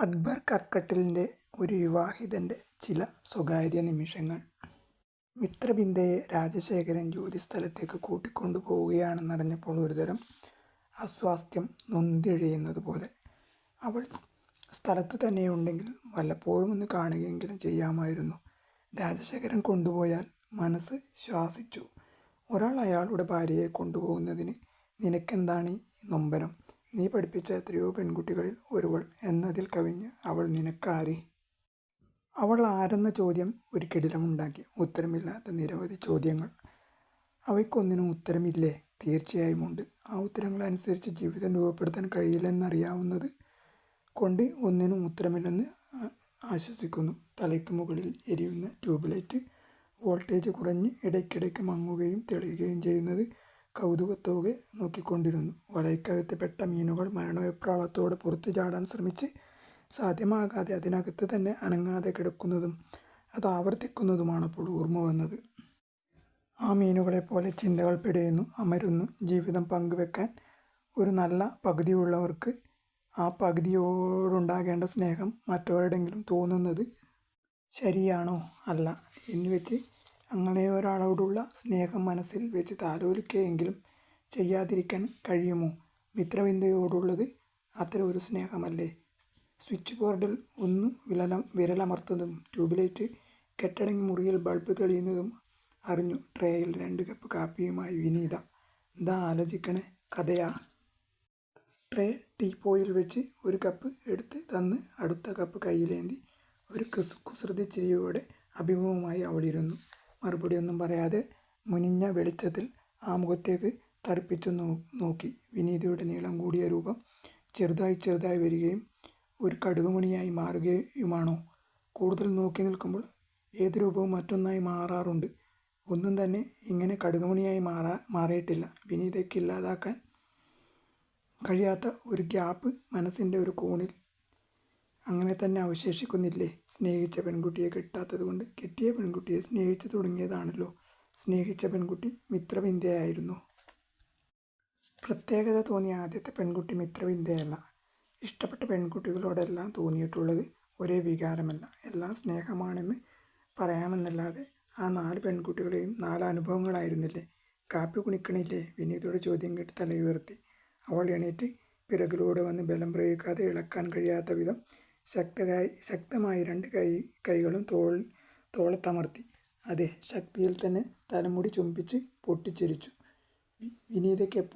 അക്ബർ കക്കട്ടിലിന്റെ ഒരു വിവാഹിതന്റെ ചില സ്വകാര്യ നിമിഷങ്ങൾ. മിത്രബിന്ദയെ രാജശേഖരൻ ജോലിസ്ഥലത്തേക്ക് കൂട്ടിക്കൊണ്ടു പോവുകയാണെന്നറിഞ്ഞപ്പോൾ ഒരുതരം അസ്വാസ്ഥ്യം നൊന്തിഴയുന്നത് പോലെ അവൾ സ്ഥലത്തു തന്നെയുണ്ടെങ്കിൽ വല്ലപ്പോഴും ഒന്ന് കാണുകയെങ്കിലും ചെയ്യാമായിരുന്നു. രാജശേഖരൻ കൊണ്ടുപോയാൽ മനസ്സ് ശ്വാസിച്ചു. ഒരാൾ അയാളുടെ ഭാര്യയെ കൊണ്ടുപോകുന്നതിന് നിനക്കെന്താണ് ഈ നൊമ്പരം? നീ പഠിപ്പിച്ച എത്രയോ പെൺകുട്ടികളിൽ ഒരുവൾ എന്നതിൽ കവിഞ്ഞ് അവൾ നിനക്കാരി. അവൾ ആരെന്ന ചോദ്യം ഒരു കിടിലമുണ്ടാക്കി ഉത്തരമില്ലാത്ത നിരവധി ചോദ്യങ്ങൾ. അവയ്ക്കൊന്നിനും ഉത്തരമില്ലേ? തീർച്ചയായും ഉണ്ട്. ആ ഉത്തരങ്ങളനുസരിച്ച് ജീവിതം രൂപപ്പെടുത്താൻ കഴിയില്ലെന്നറിയാവുന്നത് കൊണ്ട് ഒന്നിനും ഉത്തരമില്ലെന്ന് ആശ്വസിക്കുന്നു. തലയ്ക്ക് മുകളിൽ എരിയുന്ന ട്യൂബ്ലൈറ്റ് വോൾട്ടേജ് കുറഞ്ഞ് ഇടയ്ക്കിടയ്ക്ക് മങ്ങുകയും തെളിയുകയും ചെയ്യുന്നത് കൗതുകത്തോടെ നോക്കിക്കൊണ്ടിരുന്നു. വലയ്ക്കകത്ത് പെട്ട മീനുകൾ മരണവിപ്രാളത്തോടെ പുറത്തു ചാടാൻ ശ്രമിച്ച് സാധ്യമാകാതെ അതിനകത്ത് തന്നെ അനങ്ങാതെ കിടക്കുന്നതും അത് ആവർത്തിക്കുന്നതുമാണ് അപ്പോൾ ഓർമ്മ വന്നത്. ആ മീനുകളെപ്പോലെ ചിന്തകൾ പിടയുന്നു അമരുന്നു ജീവിതം പങ്കുവെക്കാൻ ഒരു നല്ല പകുതിയുള്ളവർക്ക് ആ പകുതിയോടുണ്ടാകേണ്ട സ്നേഹം മറ്റവരുടെങ്കിലും തോന്നുന്നത് ശരിയാണോ അല്ല എന്ന് വെച്ച് അങ്ങനെ ഒരാളോടുള്ള സ്നേഹം മനസ്സിൽ വെച്ച് താലോലിക്കുകയെങ്കിലും ചെയ്യാതിരിക്കാൻ കഴിയുമോ? മിത്രവിന്ദയോടുള്ളത് അത്തരം ഒരു സ്നേഹമല്ലേ? സ്വിച്ച് ബോർഡിൽ ഒന്ന് വിരലം വിരലമർത്തുന്നതും ട്യൂബ്ലൈറ്റ് കെട്ടടങ്ങി മുറിയിൽ ബൾബ് തെളിയുന്നതും അറിഞ്ഞു ട്രേയിൽ രണ്ട് കപ്പ് കാപ്പിയുമായി വിനീത. എന്താ ആലോചിക്കണേ കഥയാ. ട്രേ ടീപ്പോയിൽ വെച്ച് ഒരു കപ്പ് എടുത്ത് തന്ന് അടുത്ത കപ്പ് കയ്യിലേന്തി ഒരു കുസ് കുസൃതി ചിരിയോടെ അഭിമുഖമായി അവളിരുന്നു. മറുപടിയൊന്നും പറയാതെ മുനിഞ്ഞ വെളിച്ചത്തിൽ ആ മുഖത്തേക്ക് തറപ്പിച്ചു നോക്കി. വിനീതയുടെ നീളം കൂടിയ രൂപം ചെറുതായി ചെറുതായി വരികയും ഒരു കടുകുമണിയായി മാറുകയുമാണോ? കൂടുതൽ നോക്കി നിൽക്കുമ്പോൾ ഏത് രൂപവും മറ്റൊന്നായി മാറാറുണ്ട്. ഒന്നും തന്നെ ഇങ്ങനെ കടുകുമണിയായി മാറാ മാറിയിട്ടില്ല. വിനീതയ്ക്ക് ഇല്ലാതാക്കാൻ കഴിയാത്ത ഒരു ഗ്യാപ്പ് മനസ്സിന്റെ ഒരു കോണിൽ അങ്ങനെ തന്നെ അവശേഷിക്കുന്നില്ലേ? സ്നേഹിച്ച പെൺകുട്ടിയെ കിട്ടാത്തത് കൊണ്ട് കിട്ടിയ പെൺകുട്ടിയെ സ്നേഹിച്ചു തുടങ്ങിയതാണല്ലോ. സ്നേഹിച്ച പെൺകുട്ടി മിത്രവിന്ധ്യയായിരുന്നു. പ്രത്യേകത തോന്നിയ ആദ്യത്തെ പെൺകുട്ടി മിത്രവിന്ധ്യയല്ല. ഇഷ്ടപ്പെട്ട പെൺകുട്ടികളോടെല്ലാം തോന്നിയിട്ടുള്ളത് ഒരേ വികാരമല്ല. എല്ലാം സ്നേഹമാണെന്ന് പറയാമെന്നല്ലാതെ ആ നാല് പെൺകുട്ടികളെയും നാല് അനുഭവങ്ങളായിരുന്നില്ലേ? കാപ്പി കുണിക്കണില്ലേ? വിനീതയുടെ ചോദ്യം കേട്ട് തലയുയർത്തി. അവൾ എണീറ്റ് പിറകിലൂടെ വന്ന് ബലം പ്രയോഗിക്കാതെ ഇളക്കാൻ കഴിയാത്ത വിധം ശക്തമായി ശക്തമായി രണ്ട് കൈ കൈകളും തോൾ തോളത്തമർത്തി. അതെ ശക്തിയിൽ തന്നെ തലമുടി ചുംബിച്ച് പൊട്ടിച്ചിരിച്ചു. വി- വിനീതയ്ക്ക് എപ്പോൾ